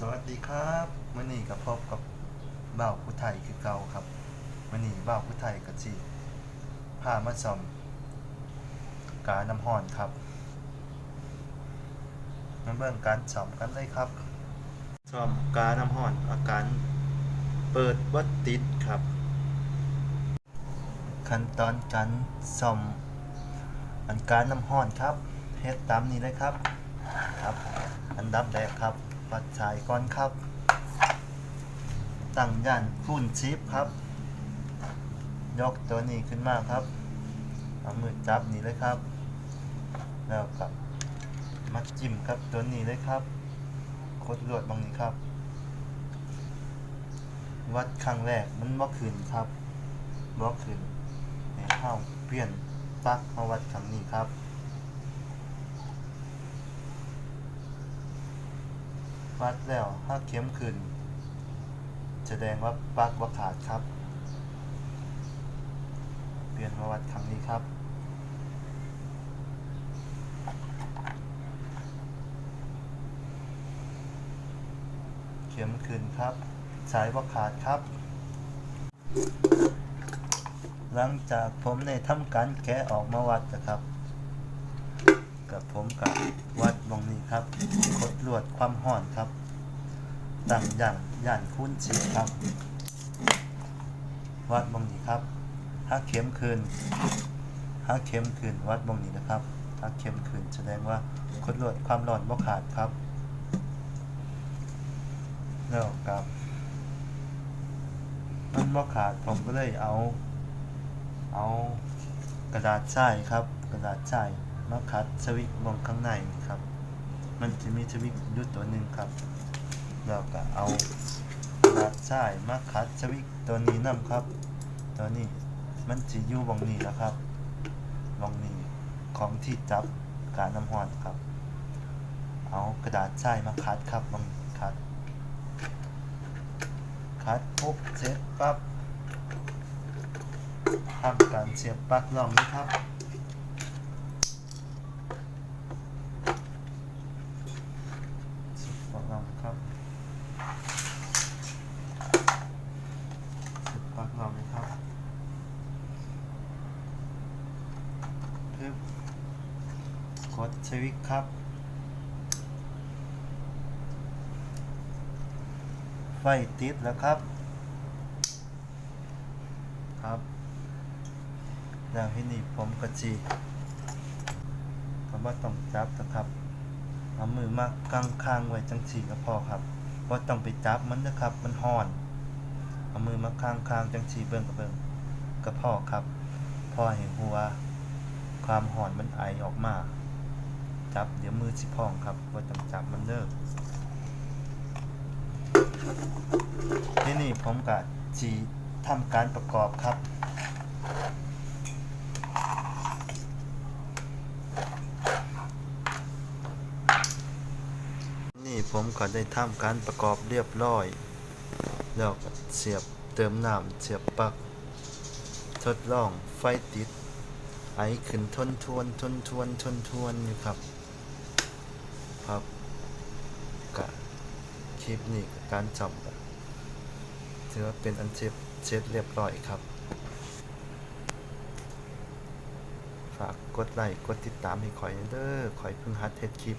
สวัสดีครับมื่อนี้กับพบกับบ่าวผู้ไทยคือเก่าครับมื่อนี้บ่าวผู้ไทยกับจีพามาซ่อมกาน้ำห้อนครับมาเบิ่งการซ่อมกันเลยครับซ่อมกาน้ำห้อนอาการเปิดวัดติดครับ ขั้นตอนการซ่อมอันการน้ำห้อนครับเฮ็ดตามนี้เลยครับครับ อันดับแรกครับ ปัดฉายก่อนครับ ตั้งย่านคูณชิปครับ ยกตัวนี้ขึ้นมาครับ เอามือจับนี่เลยครับ แล้วกับมาจิ้มครับตัวนี้เลยครับกดลวดบางนี้ครับ วัดครั้งแรกมันบ่ขึ้นครับบ่ขึ้นให้เข้าเปลี่ยนปักมาวัดครั้งนี้ครับ วัดแล้วถ้าเข็มขึ้น แสดงว่าปลั๊กว่าขาดครับ เปลี่ยนมาวัดครั้งนี้ครับเข็มขึ้นครับ สายว่าขาดครับ หลังจากผมได้ทำการแกะออกมาวัดนะครับ กับผมกับวัดวงนี้ครับกดลวดความห่อนครับตั้งย่านย่านคุ้นชิดครับ วัดวงนี้ครับถ้าเข็มคืนถ้าเข็มคืนวัดวงนี้นะครับถ้าเข็มคืนแสดงว่ากดลวดความร้อนบ่ขาดครับแล้วกับมันบ่ขาดผมก็เลยเอา เอากระดาษทรายครับ กระดาษทราย มาคัดสวิตช์มองข้างในครับ มันจะมีสวิตช์อยู่ตัวหนึ่งครับแล้วก็เอากระดาษทรายมาคัดสวิตตัวนี้นํครับ ตัวนี้มันจะอยู่บงนี้นะครับบงนี้ของที่จับการน้ำร้อนครับ เอากระดาษทรายมาคัดครับบงคัดคัดปุ๊บเสร็จปั๊บทำการเสียบปลั๊กลองนี้ครับ เสียบปลั๊กลองครับ เสียบปลั๊กลองนี้ครับปึ๊บ กดสวิตช์ครับ ไฟติดแล้วครับ ครับแล้วที่นี่ผมก็จีก็ว่าต้องจับนะครับเอามือมากางข้างไว้จังสีก็พอครับว่าต้องไปจับมันนะครับ มันห่อน เอามือมาข้างข้างจังสีเบิ่งกับเบิ่งก็พอครับ พอเห็นหัว ความห่อนมันไอออกมา จับ เดี๋ยวมือสิพองครับว่าต้องจับมันเด้อที่นี่ผมกับจีทำการประกอบครับนี่ผมก็ได้ทำการประกอบเรียบร้อย แล้วก็เสียบเติมน้ำเสียบปลั๊กทดลองไฟติด ไอขึ้นทนทวนทนทวนทนทวนอยู่ครับ ครับกะคลิปนี้กับการจับถือว่าเป็นอันเช็ดเช็ดเรียบร้อยครับ ฝากกดไลค์กดติดตามให้คอยเด้อคอยเพิ่งฮัดเทศคลิป